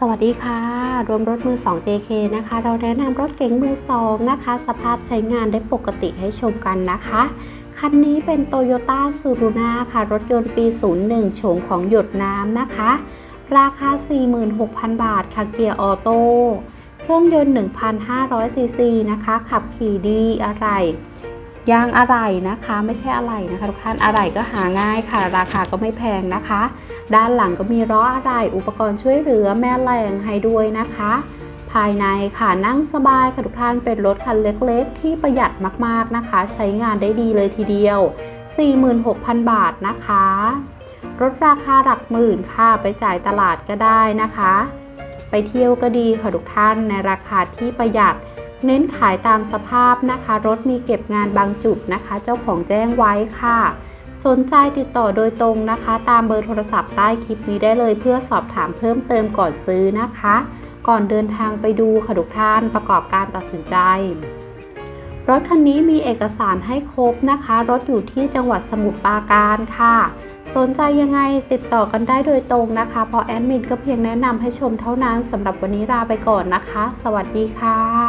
สวัสดีค่ะ รวมรถมือ 2 JK นะคะ เราแนะนำรถเก๋งมือ 2 นะคะ สภาพใช้งานได้ปกติให้ชมกันนะคะ คันนี้เป็น Toyota s u r u n a ค่ะ รถยนต์ปี 01 โฉมของหยดน้ำนะคะ ราคา 46,000 บาทค่ะ เกียร์ออโต้ เครื่องยนต์ 1,500ซีซีนะคะ ขับขี่ดีอะไร ยางอะไหล่นะคะ ไม่ใช่อะไหล่นะคะ ทุกท่านอะไหล่ก็หาง่ายค่ะ ราคาก็ไม่แพงนะคะ ด้านหลังก็มีล้ออะไหล่อุปกรณ์ช่วยเหลือแม่แรงให้ด้วยนะคะ ภายในค่ะนั่งสบายค่ะทุกท่านเป็นรถคันเล็กๆ ที่ประหยัดมากๆนะคะ ใช้งานได้ดีเลยทีเดียว 46,000 บาทนะคะรถราคาหลักหมื่นค่ะไปจ่ายตลาดก็ได้นะคะ ไปเที่ยวก็ดีค่ะทุกท่านในราคาที่ประหยัด เน้นขายตามสภาพนะคะ รถมีเก็บงานบางจุดนะคะ เจ้าของแจ้งไว้ค่ะ สนใจติดต่อโดยตรงนะคะ ตามเบอร์โทรศัพท์ใต้คลิปนี้ได้เลยเพื่อสอบถามเพิ่มเติมก่อนซื้อนะคะ ก่อนเดินทางไปดูค่ะทุกท่านประกอบการตัดสินใจรถคันนี้มีเอกสารให้ครบนะคะ รถอยู่ที่จังหวัดสมุทรปราการค่ะ สนใจยังไงติดต่อกันได้โดยตรงนะคะ เพราะแอดมินก็เพียงแนะนำให้ชมเท่านั้นสำหรับวันนี้ลาไปก่อนนะคะ สวัสดีค่ะ